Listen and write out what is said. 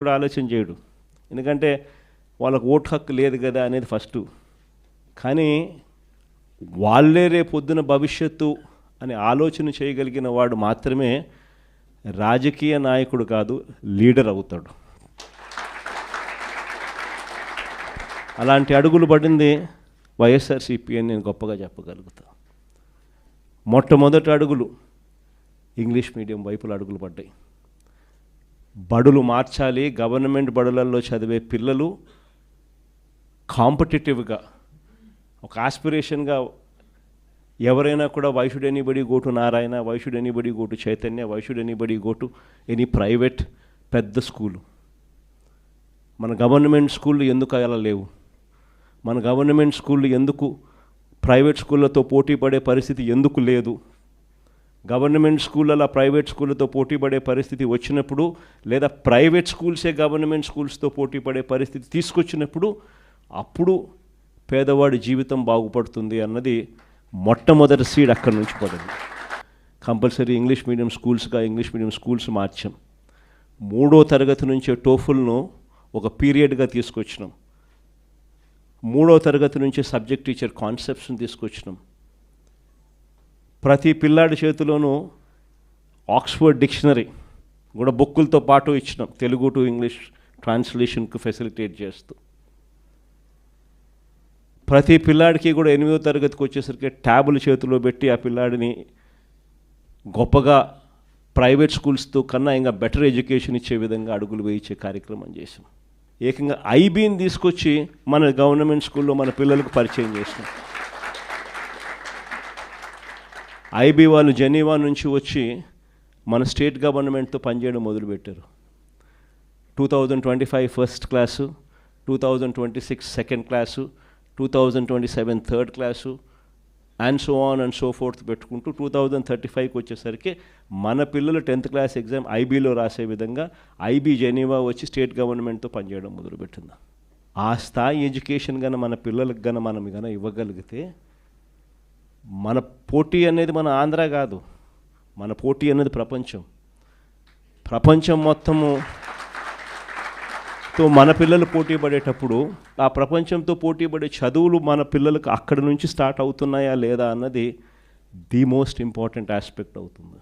కూడా ఆలోచన చేయడు. ఎందుకంటే వాళ్ళకు ఓటు హక్కు లేదు కదా అనేది ఫస్ట్. కానీ వాళ్ళే రేపొద్దున భవిష్యత్తు అని ఆలోచన చేయగలిగిన వాడు మాత్రమే రాజకీయ నాయకుడు కాదు లీడర్ అవుతాడు. అలాంటి అడుగులు పడింది వైఎస్ఆర్సీపీ అని నేను గొప్పగా చెప్పగలుగుతా. మొట్టమొదటి అడుగులు ఇంగ్లీష్ మీడియం వైపుల అడుగులు పడ్డాయి. బడులు మార్చాలి గవర్నమెంట్ బడులలో చదివే పిల్లలు కాంపిటేటివ్గా ఒక ఆస్పిరేషన్గా ఎవరైనా కూడా why should anybody go to Narayana why should anybody go to Chaitanya why should anybody go to any private పెద్ద స్కూలు. మన గవర్నమెంట్ స్కూళ్ళు ఎందుకు అలా లేవు? మన గవర్నమెంట్ స్కూళ్ళు ఎందుకు ప్రైవేట్ స్కూళ్ళతో పోటీ పడే పరిస్థితి ఎందుకు లేదు? గవర్నమెంట్ స్కూల్ అలా ప్రైవేట్ స్కూళ్ళతో పోటీ పడే పరిస్థితి వచ్చినప్పుడు లేదా ప్రైవేట్ స్కూల్సే గవర్నమెంట్ స్కూల్స్తో పోటీ పడే పరిస్థితి తీసుకొచ్చినప్పుడు అప్పుడు పేదవాడి జీవితం బాగుపడుతుంది అన్నది మొట్టమొదటి సీడ్ అక్కడి నుంచి పడింది. కంపల్సరీ ఇంగ్లీష్ మీడియం స్కూల్స్గా ఇంగ్లీష్ మీడియం స్కూల్స్ మార్చాం. మూడో తరగతి నుంచే టోఫుల్ను ఒక పీరియడ్గా తీసుకొచ్చినాం. మూడో తరగతి నుంచే సబ్జెక్ట్ టీచర్ కాన్సెప్ట్స్ని తీసుకొచ్చినాం. ప్రతి పిల్లాడి చేతిలోనూ ఆక్స్ఫర్డ్ డిక్షనరీ కూడా బుక్కులతో పాటు ఇచ్చినాం. తెలుగు టు ఇంగ్లీష్ ట్రాన్స్లేషన్కు ఫెసిలిటేట్ చేస్తూ. ప్రతి పిల్లాడికి కూడా ఎనిమిదో తరగతికి వచ్చేసరికి ట్యాబులు చేతిలో పెట్టి ఆ పిల్లాడిని గొప్పగా ప్రైవేట్ స్కూల్స్తో కన్నా ఇంకా బెటర్ ఎడ్యుకేషన్ ఇచ్చే విధంగా అడుగులు వేయించే కార్యక్రమం చేసాం ఏకంగా ఐబీని తీసుకొచ్చి మన గవర్నమెంట్ స్కూల్లో మన పిల్లలకు పరిచయం చేసినాం. ఐబీ వాళ్ళు జెనీవా నుంచి వచ్చి మన స్టేట్ గవర్నమెంట్తో పనిచేయడం మొదలుపెట్టారు. Two thousand twenty five first class two thousand twenty six second class two thousand twenty seven third class and so on and so forth పెట్టుకుంటూ టూ థౌజండ్ థర్టీ ఫైవ్కి వచ్చేసరికి మన పిల్లలు టెన్త్ క్లాస్ ఎగ్జామ్ ఐబీలో రాసే విధంగా ఐబీ జెనీవా వచ్చి state గవర్నమెంట్తో పనిచేయడం మొదలుపెట్టింది. ఆ స్థాయి ఎడ్యుకేషన్ గన మన పిల్లలకు గన మనం గన ఇవ్వగలిగితే మన పోటీ అనేది మన ఆంధ్ర కాదు. మన పోటీ అనేది ప్రపంచం. ప్రపంచం మొత్తము తో మన పిల్లలు పోటీ పడేటప్పుడు ఆ ప్రపంచంతో పోటీ పడే చదువులు మన పిల్లలకు అక్కడి నుంచి స్టార్ట్ అవుతున్నాయా లేదా అన్నది ది మోస్ట్ ఇంపార్టెంట్ ఆస్పెక్ట్ అవుతుంది.